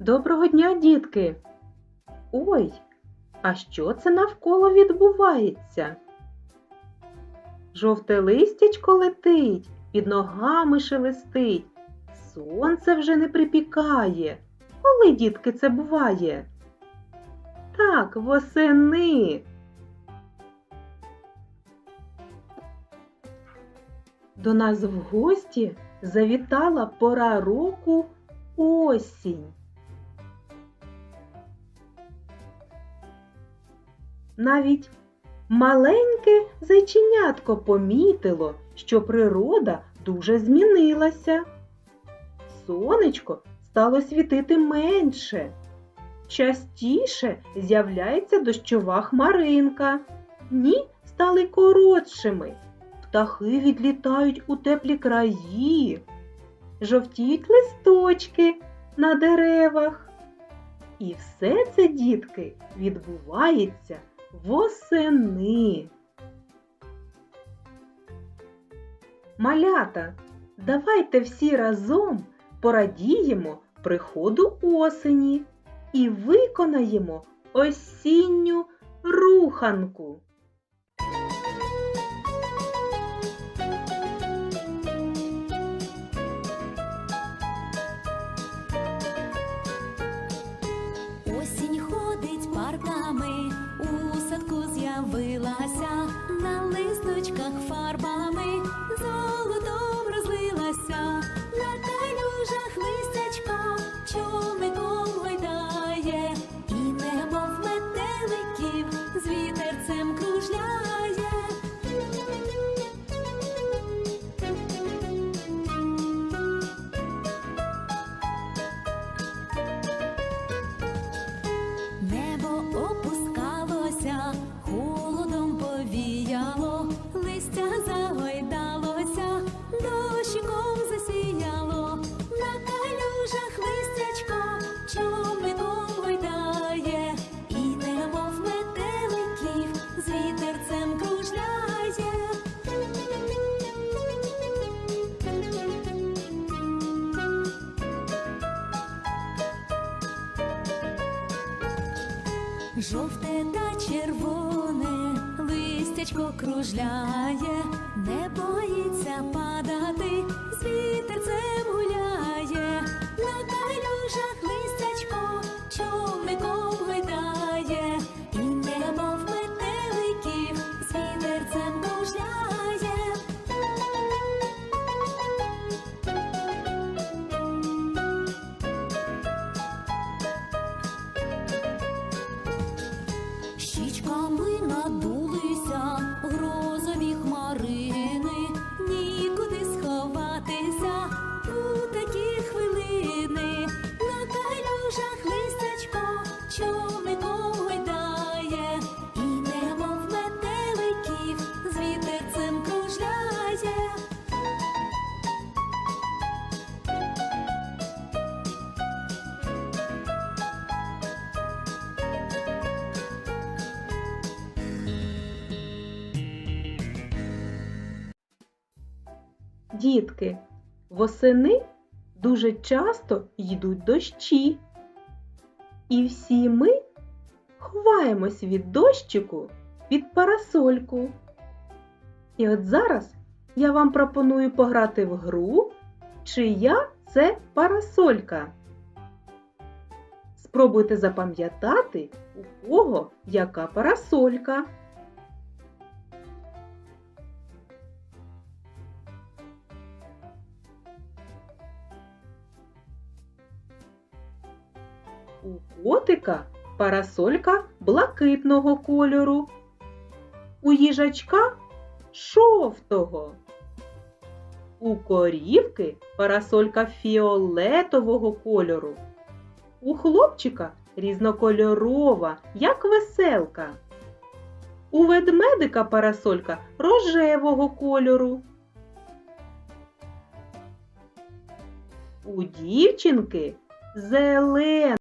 Доброго дня, дітки! Ой, а що це навколо відбувається? Жовте листячко летить, під ногами шелестить. Сонце вже не припікає. Коли, дітки, це буває? Так, восени. До нас в гості завітала пора року осінь. Навіть маленьке зайченятко помітило, що природа дуже змінилася. Сонечко стало світити менше. Частіше з'являється дощова хмаринка. Дні стали коротшими. Птахи відлітають у теплі краї. Жовтіють листочки на деревах. І все це, дітки, відбувається восени. Малята, давайте всі разом порадіємо приходу осені і виконаємо осінню руханку. Садку на листочках фарбами, Жовте та червоне листячко кружляє, не боїться падати, Дітки, восени дуже часто йдуть дощі. І всі ми ховаємось від дощику під парасольку. І от зараз я вам пропоную пограти в гру, чия це парасолька. Спробуйте запам'ятати, у кого яка парасолька. У котика парасолька блакитного кольору. У їжачка жовтого. У корівки парасолька фіолетового кольору. У хлопчика різнокольорова, як веселка. У ведмедика парасолька рожевого кольору. У дівчинки зеленого.